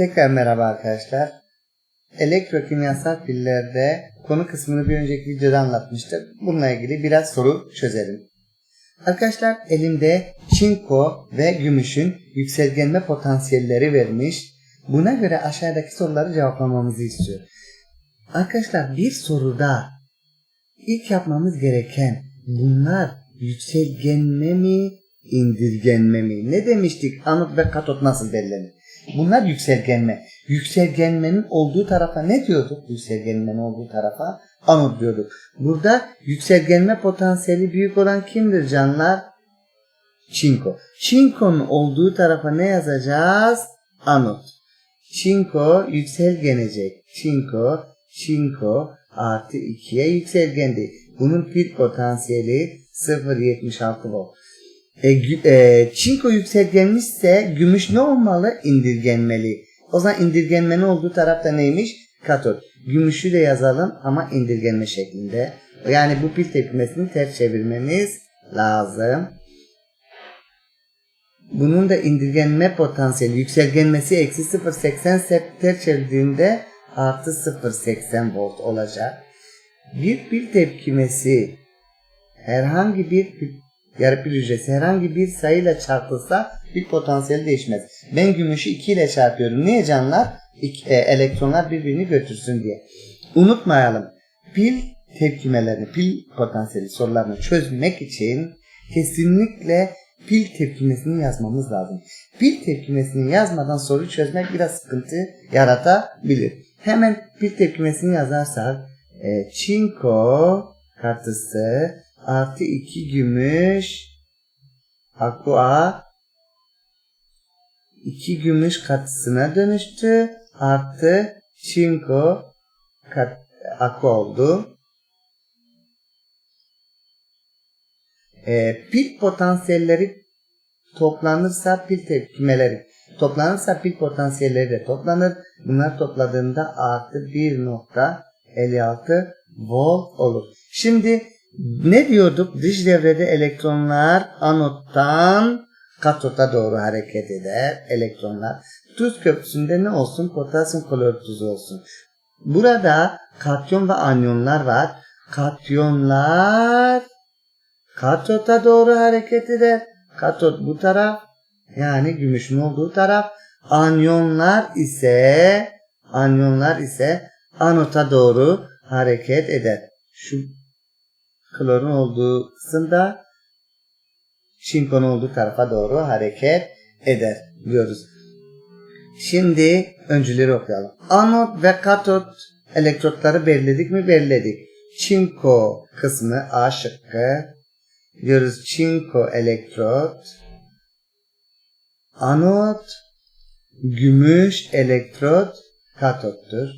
Tekrar merhaba arkadaşlar. Elektrokimyasal pillerde konu kısmını bir önceki videoda anlatmıştık. Bununla ilgili biraz soru çözelim. Arkadaşlar elimde çinko ve gümüşün yükselgenme potansiyelleri vermiş. Buna göre aşağıdaki soruları cevaplamamızı istiyor. Arkadaşlar bir soruda ilk yapmamız gereken bunlar yükselgenme mi, indirgenme mi? Ne demiştik? Anot ve katot nasıl belirlenir? Bunlar yükselgenme. Yükselgenmenin olduğu tarafa ne diyorduk? Yükselgenmenin olduğu tarafa anot diyorduk. Burada yükselgenme potansiyeli büyük olan kimdir canlar? Çinko. Çinko'nun olduğu tarafa ne yazacağız? Anot. Çinko yükselgenecek. Çinko, çinko artı 2'ye yükselgendi. Bunun pil potansiyeli 0.76 volt. E, e, çinko yükselgenmişse gümüş ne olmalı? İndirgenmeli. O zaman indirgenmenin olduğu tarafta neymiş? Katot. Gümüşü de yazalım ama indirgenme şeklinde. Yani bu pil tepkimesini ters çevirmemiz lazım. Bunun da indirgenme potansiyeli yükselgenmesi eksi 0.80 ise ters çevirdiğinde artı 0.80 volt olacak. Bir pil tepkimesi herhangi bir pil, yarı pil hücresi herhangi bir sayıyla çarpılsa pil potansiyeli değişmez. Ben gümüşü 2 ile çarpıyorum. Niye canlar? E, elektronlar birbirini götürsün diye. Unutmayalım. Pil tepkimelerini, pil potansiyeli sorularını çözmek için kesinlikle pil tepkimesini yazmamız lazım. Pil tepkimesini yazmadan soruyu çözmek biraz sıkıntı yaratabilir. Hemen pil tepkimesini yazarsak e, çinko katısı artı 2 gümüş aqua 2 gümüş katısına dönüştü artı çinko kat, aqua oldu. E, pil potansiyelleri toplanırsa pil tepkimeleri toplanırsa pil potansiyelleri de toplanır. Bunlar topladığında artı 1.56 volt olur. Şimdi ne diyorduk? Dış devrede elektronlar anottan katota doğru hareket eder. Elektronlar. Tuz köprüsünde ne olsun? Potasyum klorür tuzu olsun. Burada katyon ve anyonlar var. Katyonlar katota doğru hareket eder. Katot bu taraf yani gümüşün olduğu taraf. Anyonlar ise anyonlar ise anota doğru hareket eder. Şu klorun olduğu kısımda çinkonun olduğu tarafa doğru hareket eder diyoruz. Şimdi öncüleri okuyalım. Anot ve katot elektrotları belirledik mi? Belirledik. Çinko kısmı A şıkkı. Diyoruz çinko elektrot. Anot gümüş elektrot katottur.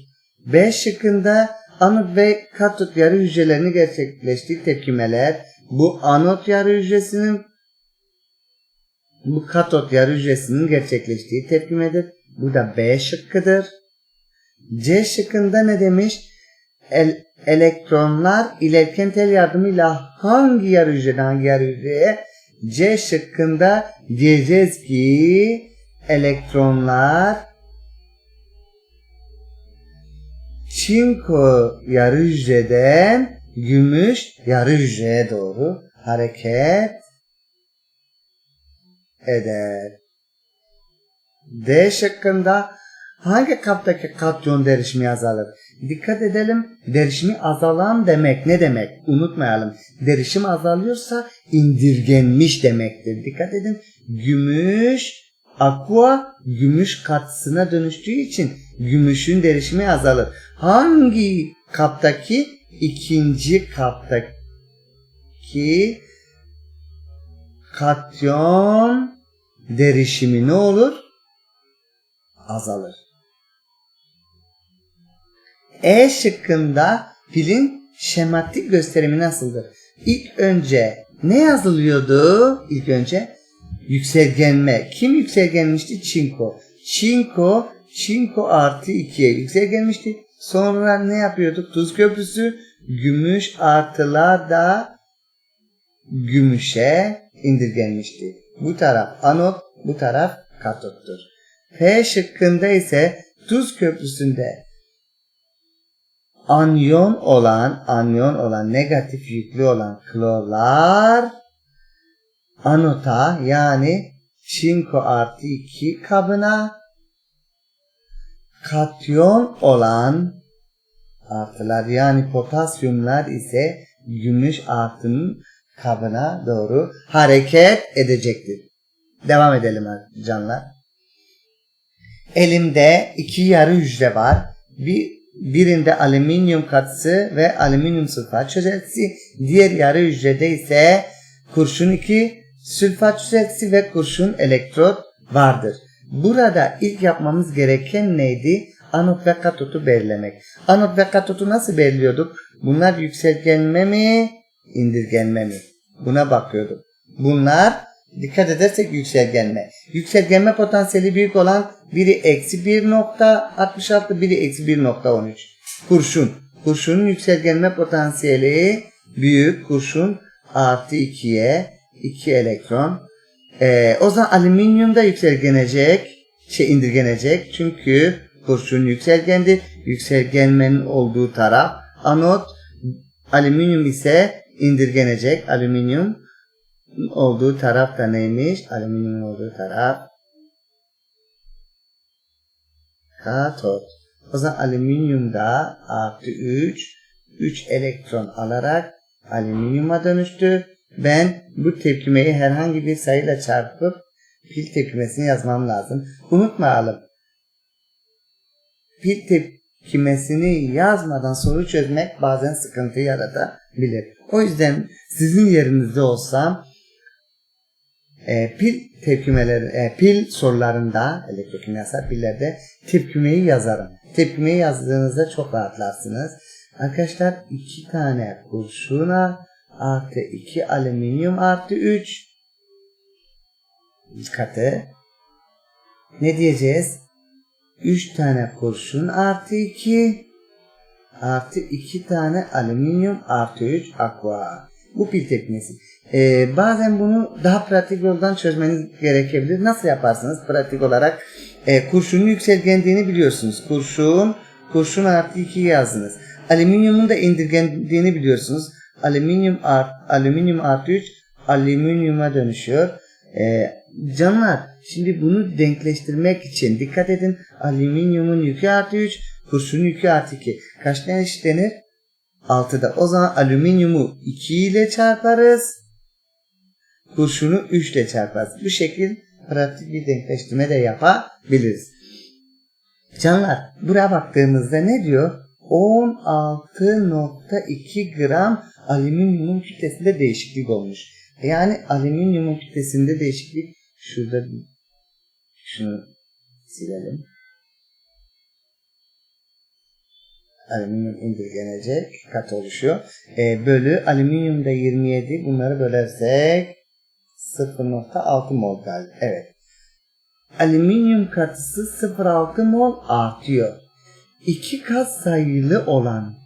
B şıkkında anot ve katot yarı hücrelerini gerçekleştiği tepkimeler bu anot yarı hücresinin bu katot yarı hücresinin gerçekleştiği tepkimedir. Bu da B şıkkıdır. C şıkkında ne demiş? El, elektronlar iletken tel yardımıyla hangi yarı hücreden hangi yarı hücreye? C şıkkında diyeceğiz ki elektronlar çinko yarı hücreden gümüş yarı hücreye doğru hareket eder. D şıkkında hangi kaptaki katyon derişimi azalır? Dikkat edelim derişimi azalan demek ne demek? Unutmayalım. Derişim azalıyorsa indirgenmiş demektir. Dikkat edin. Gümüş aqua gümüş katısına dönüştüğü için gümüşün derişimi azalır. Hangi kaptaki? ikinci kaptaki katyon derişimi ne olur? Azalır. E şıkkında pilin şematik gösterimi nasıldır? İlk önce ne yazılıyordu? İlk önce yükselgenme. Kim yükselgenmişti? Çinko. Çinko, çinko artı 2'ye yükselgenmişti. Sonra ne yapıyorduk? Tuz köprüsü, gümüş artılar da gümüşe indirgenmişti. Bu taraf anot, bu taraf katottur. F şıkkında ise tuz köprüsünde anyon olan, anyon olan, negatif yüklü olan klorlar anota yani çinko artı 2 kabına katyon olan artılar yani potasyumlar ise gümüş artının kabına doğru hareket edecektir. Devam edelim canlar. Elimde iki yarı hücre var. Bir birinde alüminyum katısı ve alüminyum sülfat çözeltisi. Diğer yarı hücrede ise kurşun 2 sülfat çözeltisi ve kurşun elektrot vardır. Burada ilk yapmamız gereken neydi? Anot ve katotu belirlemek. Anot ve katotu nasıl belirliyorduk? Bunlar yükselgenme mi, indirgenme mi? Buna bakıyorduk. Bunlar dikkat edersek yükselgenme. Yükselgenme potansiyeli büyük olan biri eksi 1.66 biri eksi 1.13. Kurşun. Kurşunun yükselgenme potansiyeli büyük. Kurşun artı 2'ye 2 elektron. Ee, o zaman alüminyum da yükselgenecek. Şey indirgenecek. Çünkü kurşun yükselgendir. Yükselgenmenin olduğu taraf anot. Alüminyum ise indirgenecek. Alüminyum olduğu taraf da neymiş? Alüminyum olduğu taraf katot. O zaman alüminyumda artı 3 3 elektron alarak alüminyuma dönüştü. Ben bu tepkimeyi herhangi bir sayıyla çarpıp pil tepkimesini yazmam lazım. Unutmayalım. Pil tepkimesini yazmadan soru çözmek bazen sıkıntı yaratabilir. O yüzden sizin yerinizde olsam e, pil tepkimeleri, e, pil sorularında elektrokimyasal pillerde tepkimeyi yazarım. Tepkimeyi yazdığınızda çok rahatlarsınız. Arkadaşlar iki tane kurşuna artı 2 alüminyum artı 3 katı ne diyeceğiz? 3 tane kurşun artı 2 artı 2 tane alüminyum artı 3 aqua. Bu pil tepkimesi. Ee, bazen bunu daha pratik yoldan çözmeniz gerekebilir. Nasıl yaparsınız pratik olarak? E, kurşunun yükselgendiğini biliyorsunuz. Kurşun, kurşun artı 2 yazdınız. Alüminyumun da indirgendiğini biliyorsunuz. Alüminyum, art, alüminyum artı 3 alüminyuma dönüşüyor. E, canlar şimdi bunu denkleştirmek için dikkat edin. Alüminyumun yükü artı 3, kurşunun yükü artı 2. Kaç tane eşitlenir? 6'da. O zaman alüminyumu 2 ile çarparız. Kurşunu 3 ile çarparız. Bu şekil pratik bir denkleştirme de yapabiliriz. Canlar buraya baktığımızda ne diyor? 16.2 gram alüminyumun kütlesinde değişiklik olmuş. Yani alüminyumun kütlesinde değişiklik şurada şunu silelim. alüminyum indirgenecek kat oluşuyor. E, bölü alüminyumda 27 bunları bölersek 0.6 mol geldi. Evet. Alüminyum katısı 0.6 mol artıyor. İki kat sayılı olan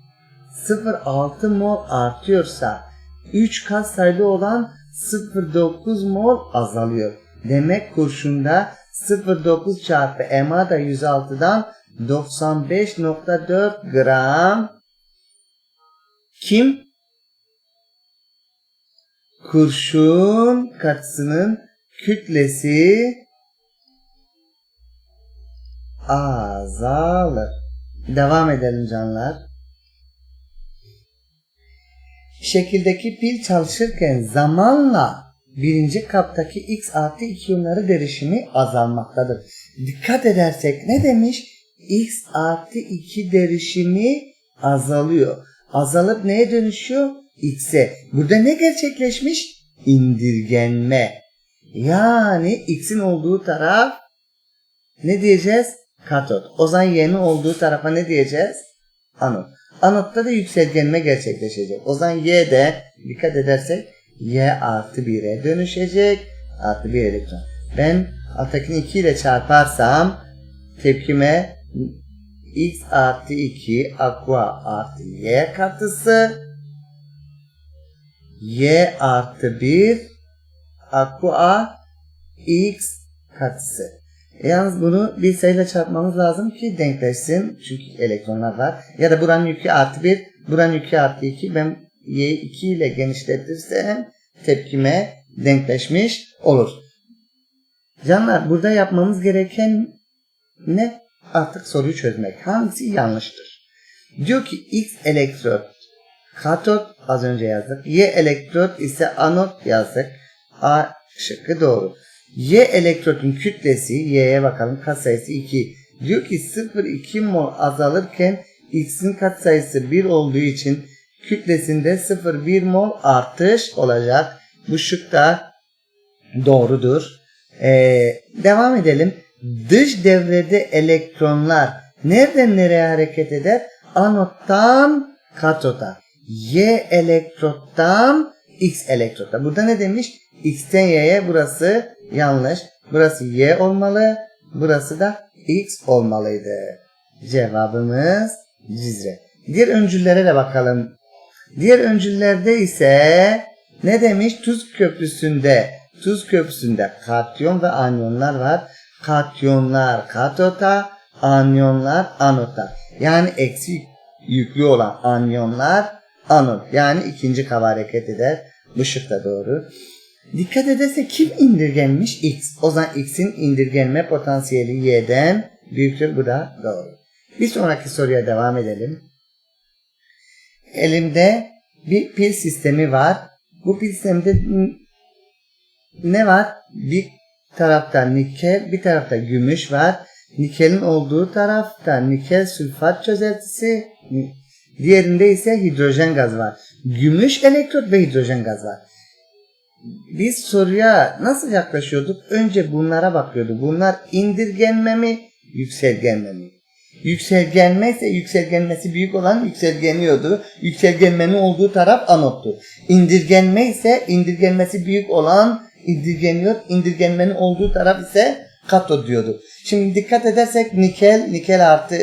0.6 mol artıyorsa 3 kat sayılı olan 0.9 mol azalıyor. Demek kurşunda 0.9 çarpı MA da 106'dan 95.4 gram kim? Kurşun katısının kütlesi azalır. Devam edelim canlar. Şekildeki pil çalışırken zamanla birinci kaptaki x artı 2 iyonları derişimi azalmaktadır. Dikkat edersek ne demiş? x artı 2 derişimi azalıyor. Azalıp neye dönüşüyor? x'e. Burada ne gerçekleşmiş? İndirgenme. Yani x'in olduğu taraf ne diyeceğiz? Katot. O zaman y'nin olduğu tarafa ne diyeceğiz? Anot. Anotta da yükselgenme gerçekleşecek. O zaman y de dikkat edersek y artı 1'e dönüşecek. Artı 1 elektron. Ben alttakini 2 ile çarparsam tepkime x artı 2 aqua artı y katısı y artı 1 aqua x katısı. Yalnız bunu bir sayıyla çarpmamız lazım ki denkleşsin. Çünkü elektronlar var. Ya da buranın yükü artı 1, buranın yükü artı 2. Ben y'yi 2 ile genişletirsem tepkime denkleşmiş olur. Canlar burada yapmamız gereken ne? Artık soruyu çözmek. Hangisi yanlıştır? Diyor ki X elektrot katot az önce yazdık. Y elektrot ise anot yazdık. A şıkkı doğru. Y elektrotun kütlesi Y'ye bakalım katsayısı 2. Diyor ki 0,2 mol azalırken X'in katsayısı 1 olduğu için kütlesinde 0,1 mol artış olacak. Bu şık da doğrudur. Ee, devam edelim. Dış devrede elektronlar nereden nereye hareket eder? Anottan katota. Y elektrottan X elektrota. Burada ne demiş? X'ten Y'ye burası yanlış. Burası Y olmalı. Burası da X olmalıydı. Cevabımız Cizre. Diğer öncüllere de bakalım. Diğer öncüllerde ise ne demiş? Tuz köprüsünde tuz köprüsünde katyon ve anyonlar var. Katyonlar katota, anyonlar anota. Yani eksi yüklü olan anyonlar anot. Yani ikinci kava hareket eder. Bu şık da doğru. Dikkat ederse kim indirgenmiş? X. O zaman X'in indirgenme potansiyeli Y'den büyüktür. Bu da doğru. Bir sonraki soruya devam edelim. Elimde bir pil sistemi var. Bu pil sistemde ne var? Bir tarafta nikel, bir tarafta gümüş var. Nikelin olduğu tarafta nikel sülfat çözeltisi, diğerinde ise hidrojen gaz var. Gümüş elektrot ve hidrojen gaz var. Biz soruya nasıl yaklaşıyorduk? Önce bunlara bakıyorduk. Bunlar indirgenme mi, yükselgenme mi? Yükselgenme ise yükselgenmesi büyük olan yükselgeniyordu. Yükselgenmenin olduğu taraf anottu. İndirgenme ise indirgenmesi büyük olan indirgeniyor. İndirgenmenin olduğu taraf ise katot diyordu. Şimdi dikkat edersek nikel, nikel artı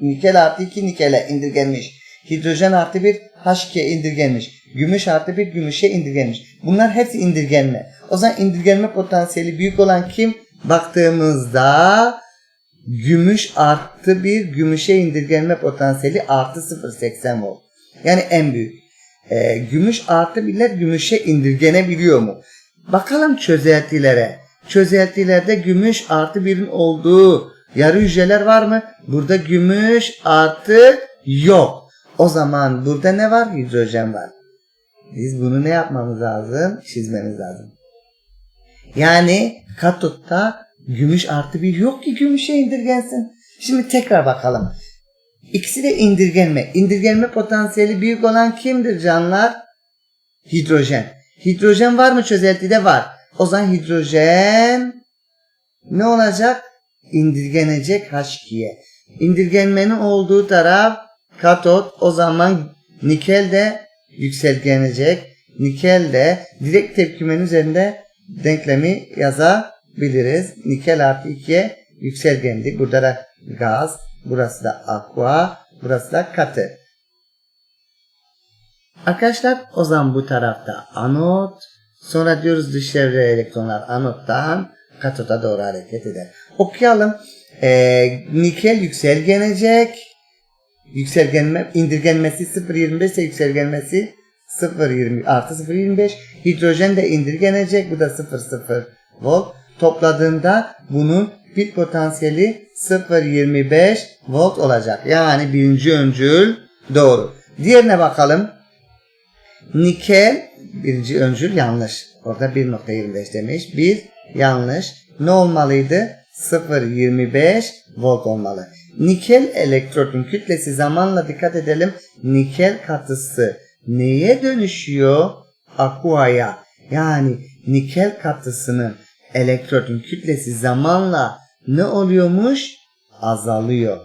nikel artı 2 nikele indirgenmiş. Hidrojen artı 1 H2 indirgenmiş. Gümüş artı 1 gümüşe indirgenmiş. Bunlar hepsi indirgenme. O zaman indirgenme potansiyeli büyük olan kim? Baktığımızda gümüş artı 1 gümüşe indirgenme potansiyeli artı 0.80 volt. Yani en büyük. Ee, gümüş artı 1'ler gümüşe indirgenebiliyor mu? Bakalım çözeltilere. Çözeltilerde gümüş artı 1'in olduğu yarı hücreler var mı? Burada gümüş artı yok. O zaman burada ne var? Hidrojen var. Biz bunu ne yapmamız lazım? Çizmemiz lazım. Yani katotta gümüş artı 1 yok ki gümüşe indirgensin. Şimdi tekrar bakalım. İkisi de indirgenme. İndirgenme potansiyeli büyük olan kimdir canlar? Hidrojen. Hidrojen var mı çözeltide? Var. O zaman hidrojen ne olacak? İndirgenecek H2'ye. İndirgenmenin olduğu taraf katot. O zaman nikel de yükselgenecek. Nikel de direkt tepkimenin üzerinde denklemi yazabiliriz. Nikel artı 2'ye yükselgendi. Burada da gaz. Burası da aqua. Burası da katı. Arkadaşlar o zaman bu tarafta anot. Sonra diyoruz dış çevre elektronlar anottan katota doğru hareket eder. Okuyalım. Ee, nikel yükselgenecek. Yükselgenme, indirgenmesi 0.25 ise yükselgenmesi 0.20 artı 0.25. Hidrojen de indirgenecek. Bu da 0.0 volt. Topladığında bunun pil potansiyeli 0.25 volt olacak. Yani birinci öncül doğru. Diğerine bakalım. Nikel birinci öncül yanlış. Orada 1.25 demiş. Bir yanlış. Ne olmalıydı? 0.25 volt olmalı. Nikel elektrotun kütlesi zamanla dikkat edelim. Nikel katısı neye dönüşüyor? Aqua'ya. Yani nikel katısının elektrotun kütlesi zamanla ne oluyormuş? Azalıyor.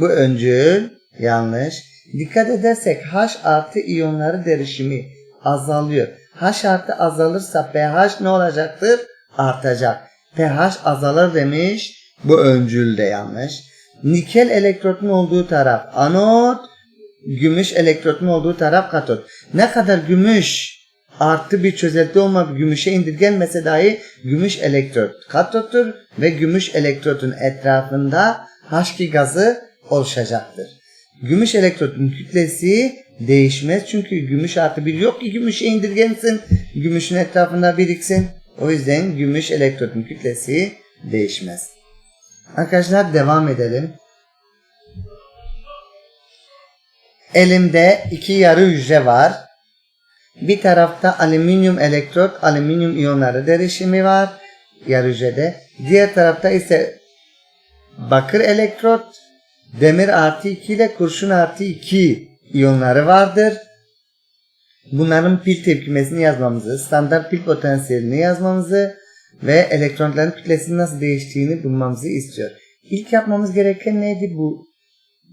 Bu öncül yanlış. Dikkat edersek H artı iyonları derişimi azalıyor. H artı azalırsa pH ne olacaktır? Artacak. pH azalır demiş. Bu öncül de yanlış. Nikel elektrotun olduğu taraf anot, gümüş elektrotun olduğu taraf katot. Ne kadar gümüş artı bir çözelti olmak gümüşe indirgenmese dahi gümüş elektrot katottur ve gümüş elektrotun etrafında H2 gazı oluşacaktır. Gümüş elektrotun kütlesi değişmez çünkü gümüş artı bir yok ki gümüşe indirgensin. Gümüşün etrafında biriksin. O yüzden gümüş elektrotun kütlesi değişmez. Arkadaşlar devam edelim. Elimde iki yarı hücre var. Bir tarafta alüminyum elektrot, alüminyum iyonları derişimi var yarı hücrede. Diğer tarafta ise bakır elektrot, demir artı 2 ile kurşun artı 2 iyonları vardır. Bunların pil tepkimesini yazmamızı, standart pil potansiyelini yazmamızı ve elektronların kütlesinin nasıl değiştiğini bulmamızı istiyor. İlk yapmamız gereken neydi bu?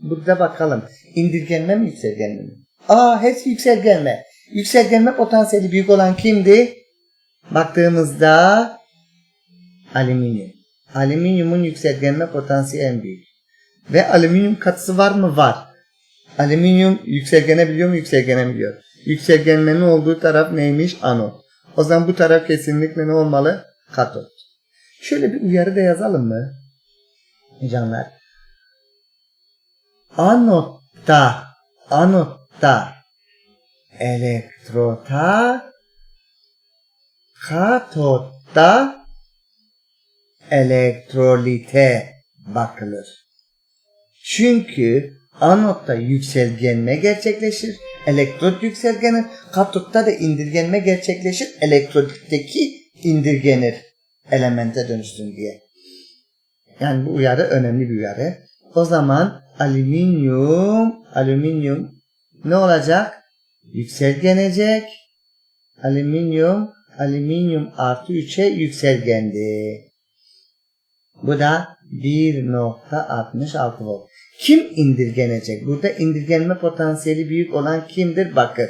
Burada bakalım. İndirgenme mi yükselgenme mi? Aa hepsi yükselgenme. Yükselgenme potansiyeli büyük olan kimdi? Baktığımızda alüminyum. Alüminyumun yükselgenme potansiyeli en büyük. Ve alüminyum katısı var mı? Var. Alüminyum yükselgenebiliyor mu? Yükselgenebiliyor. Yükselgenmenin olduğu taraf neymiş? Anot. O zaman bu taraf kesinlikle ne olmalı? Katot. Şöyle bir uyarı da yazalım mı? Canlar. Anotta, anotta elektrota katotta elektrolite bakılır. Çünkü anotta yükselgenme gerçekleşir. Elektrot yükselgenir. Katotta da indirgenme gerçekleşir. Elektrolitteki indirgenir. Elemente dönüşsün diye. Yani bu uyarı önemli bir uyarı. O zaman alüminyum, alüminyum ne olacak? Yükselgenecek. Alüminyum, alüminyum artı 3'e yükselgendi. Bu da 1.66 volt. Kim indirgenecek? Burada indirgenme potansiyeli büyük olan kimdir? Bakır.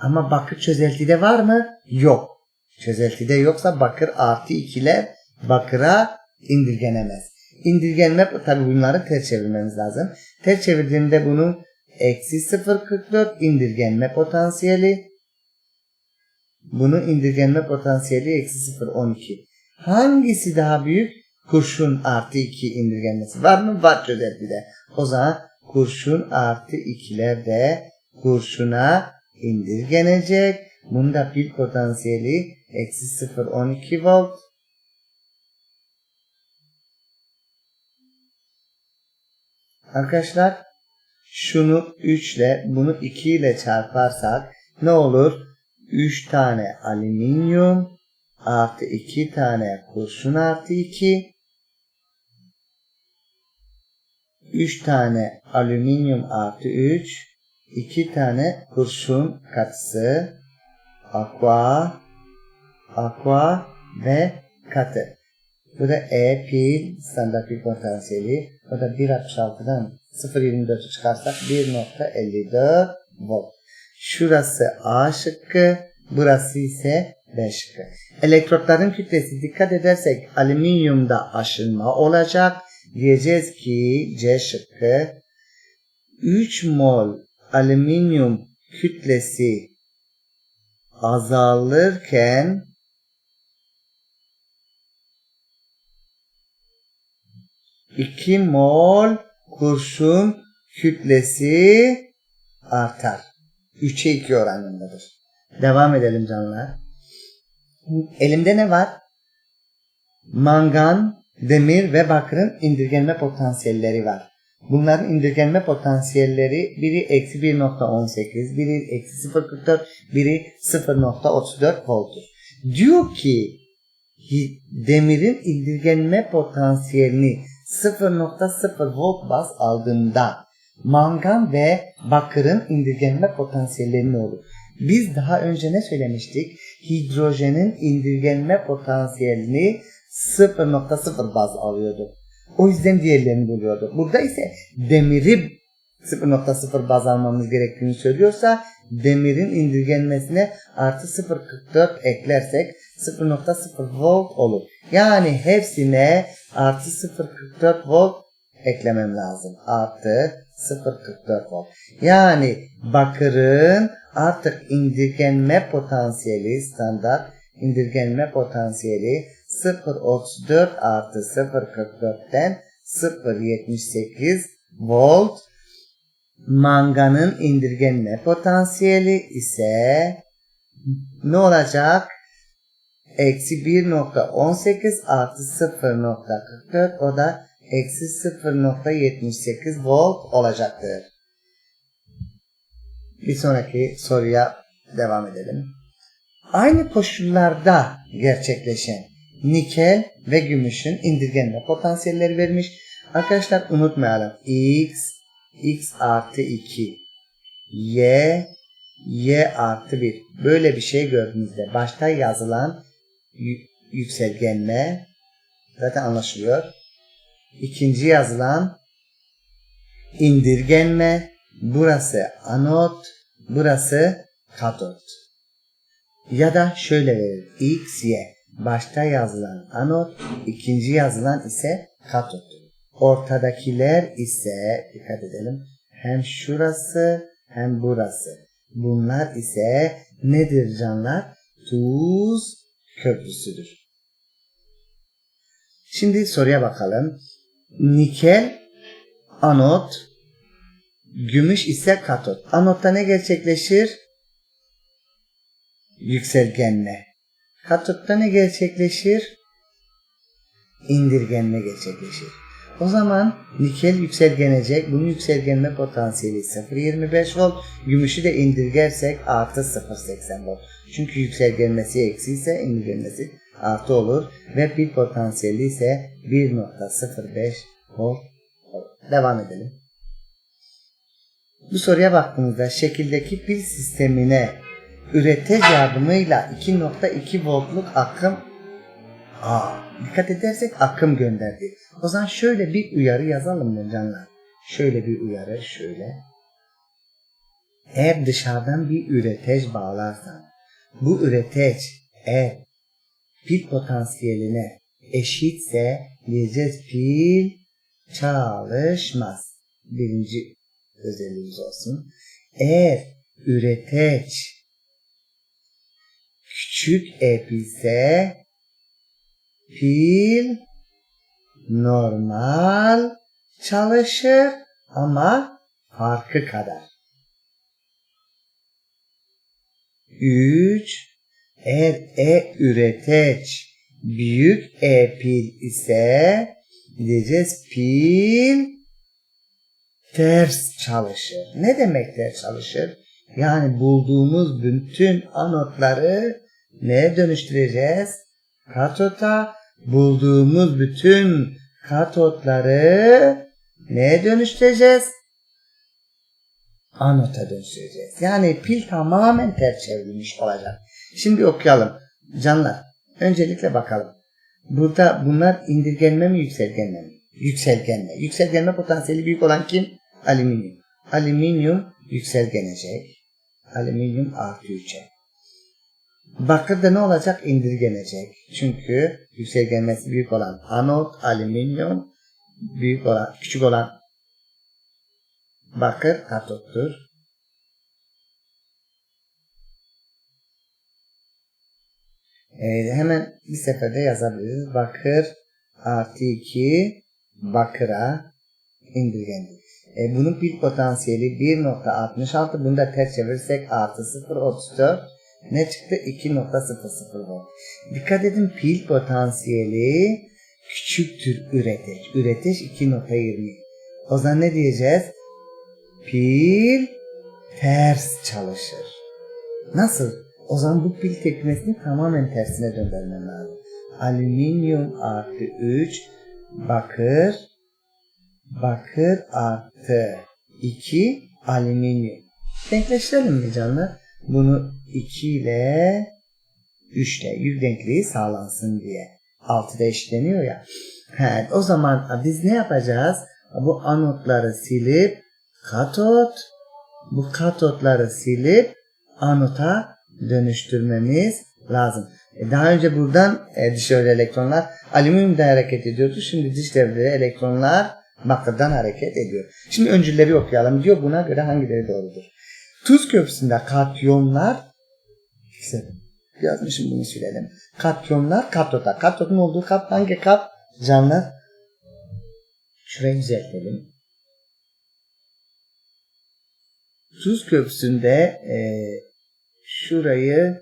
Ama bakır çözeltide var mı? Yok. Çözeltide yoksa bakır artı 2'ler bakıra indirgenemez. İndirgenme tabi bunları ters çevirmemiz lazım. Ters çevirdiğimde bunun eksi 0.44 indirgenme potansiyeli. Bunun indirgenme potansiyeli eksi 0.12. Hangisi daha büyük? Kurşun artı 2 indirgenmesi var mı? Var çözeltide. O zaman kurşun artı 2'ler de kurşuna indirgenecek. Bunda pil potansiyeli eksi 0.12 volt. Arkadaşlar şunu 3 ile bunu 2 ile çarparsak ne olur? 3 tane alüminyum artı 2 tane kurşun artı 2 3 tane alüminyum artı 3 2 tane kurşun katısı aqua aqua ve katı. Bu da E pil standart pil potansiyeli. O da 1.66'dan 0.24'ü çıkarsak 1.54 volt. Şurası A şıkkı. Burası ise B şıkkı. Elektrotların kütlesi dikkat edersek alüminyumda aşınma olacak. Diyeceğiz ki C şıkkı 3 mol alüminyum kütlesi azalırken iki mol kurşun kütlesi artar. 3'e 2 oranındadır. Devam edelim canlar. Elimde ne var? Mangan, demir ve bakırın indirgenme potansiyelleri var. Bunların indirgenme potansiyelleri biri eksi 1.18, biri eksi 0.44, biri 0.34 volttur. Diyor ki demirin indirgenme potansiyelini 0.0 volt baz aldığında mangan ve bakırın indirgenme potansiyelleri ne olur? Biz daha önce ne söylemiştik? Hidrojenin indirgenme potansiyelini 0.0 baz alıyordu. O yüzden diğerlerini buluyordu. Burada ise demiri 0.0 baz almamız gerektiğini söylüyorsa demirin indirgenmesine artı 0.44 eklersek 0.0 volt olur. Yani hepsine artı 0.44 volt eklemem lazım. Artı 0.44 volt. Yani bakırın artık indirgenme potansiyeli standart indirgenme potansiyeli 0.34 artı 0.44'ten 0.78 volt. Manganın indirgenme potansiyeli ise ne olacak? Eksi 1.18 artı 0.44 o da eksi 0.78 volt olacaktır. Bir sonraki soruya devam edelim. Aynı koşullarda gerçekleşen nikel ve gümüşün indirgenme potansiyelleri vermiş. Arkadaşlar unutmayalım. X, X artı 2, Y, Y artı 1. Böyle bir şey gördüğünüzde başta yazılan yükselgenme zaten anlaşılıyor. İkinci yazılan indirgenme. Burası anot, burası katot. Ya da şöyle verir. X, Y. Başta yazılan anot, ikinci yazılan ise katot. Ortadakiler ise dikkat edelim. Hem şurası hem burası. Bunlar ise nedir canlar? Tuz köprüsüdür. Şimdi soruya bakalım. Nikel anot, gümüş ise katot. Anotta ne gerçekleşir? Yükselgenme. Katotta ne gerçekleşir? İndirgenme gerçekleşir. O zaman nikel yükselgenecek. Bunun yükselgenme potansiyeli 0.25 volt. Gümüşü de indirgersek artı 0.80 volt. Çünkü yükselgenmesi eksi ise indirgenmesi artı olur. Ve pil potansiyeli ise 1.05 volt olur. Devam edelim. Bu soruya baktığımızda şekildeki pil sistemine üreteç yardımıyla 2.2 voltluk akım Aa, dikkat edersek akım gönderdi. O zaman şöyle bir uyarı yazalım mı canlar? Şöyle bir uyarı şöyle. Eğer dışarıdan bir üreteç bağlarsan bu üreteç eğer pil potansiyeline eşitse diyeceğiz pil çalışmaz. Birinci özelliğimiz olsun. Eğer üreteç küçük ep pil normal çalışır ama farkı kadar. 3. Eğer E üreteç büyük E pil ise diyeceğiz pil ters çalışır. Ne demek ters çalışır? Yani bulduğumuz bütün anotları neye dönüştüreceğiz? Katota bulduğumuz bütün katotları neye dönüştüreceğiz? Anota dönüştüreceğiz. Yani pil tamamen ters çevrilmiş olacak. Şimdi okuyalım. Canlar öncelikle bakalım. Burada bunlar indirgenme mi yükselgenme mi? Yükselgenme. Yükselgenme potansiyeli büyük olan kim? Alüminyum. Alüminyum yükselgenecek. Alüminyum artı 3'e. Bakırda ne olacak? İndirgenecek. Çünkü yükselgenmesi büyük olan anot, alüminyum, büyük olan, küçük olan bakır katottur. Evet, hemen bir seferde yazabiliriz. Bakır artı 2 bakıra indirgendi. E, bunun pil potansiyeli 1.66. Bunu da ters çevirirsek artı 0.34 ne çıktı? 2.00 volt. Dikkat edin pil potansiyeli küçüktür üreteç. Üreteç 2.20. O zaman ne diyeceğiz? Pil ters çalışır. Nasıl? O zaman bu pil tepkimesini tamamen tersine döndürmem lazım. Alüminyum artı 3 bakır bakır artı 2 alüminyum. Denkleştirelim mi canlı? Bunu 2 ile 3 ile yük denkliği sağlansın diye. 6'da eşitleniyor ya. He, o zaman biz ne yapacağız? Bu anotları silip katot bu katotları silip anota dönüştürmemiz lazım. E daha önce buradan e, dış devre elektronlar alüminyumda hareket ediyordu. Şimdi dış devrede elektronlar bakırdan hareket ediyor. Şimdi öncülleri okuyalım diyor. Buna göre hangileri doğrudur? Tuz köprüsünde katyonlar yazmışım bunu silelim. Katyonlar katoda. Katodun olduğu kap hangi kap? Canlı. Şurayı düzeltelim. Tuz köprüsünde e, şurayı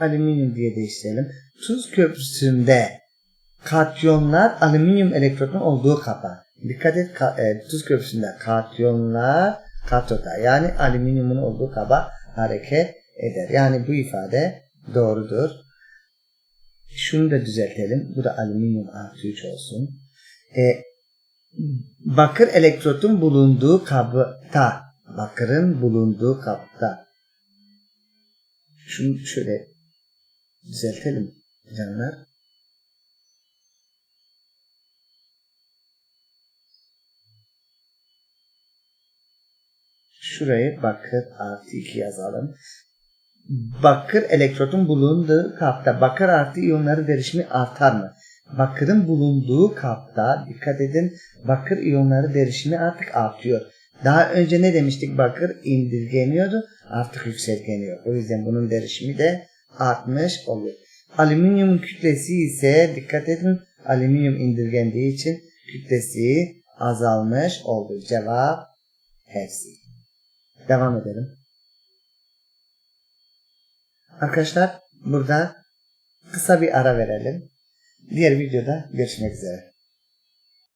alüminyum diye değiştirelim. Tuz köprüsünde katyonlar alüminyum elektrodun olduğu kapa. Dikkat et ka- e, tuz köprüsünde katyonlar katoda yani alüminyumun olduğu kaba hareket eder. Yani bu ifade doğrudur. Şunu da düzeltelim. Bu da alüminyum artı 3 olsun. E, bakır elektrodun bulunduğu kabta bakırın bulunduğu kapta şunu şöyle düzeltelim canlar. Şurayı bakır artı 2 yazalım. Bakır elektrodun bulunduğu kapta bakır artı iyonları derişimi artar mı? Bakırın bulunduğu kapta dikkat edin bakır iyonları derişimi artık artıyor. Daha önce ne demiştik bakır indirgeniyordu artık yükselgeniyor. O yüzden bunun derişimi de artmış oluyor. Alüminyumun kütlesi ise dikkat edin alüminyum indirgendiği için kütlesi azalmış oldu. Cevap hepsi. Devam edelim. Arkadaşlar burada kısa bir ara verelim. Diğer videoda görüşmek üzere.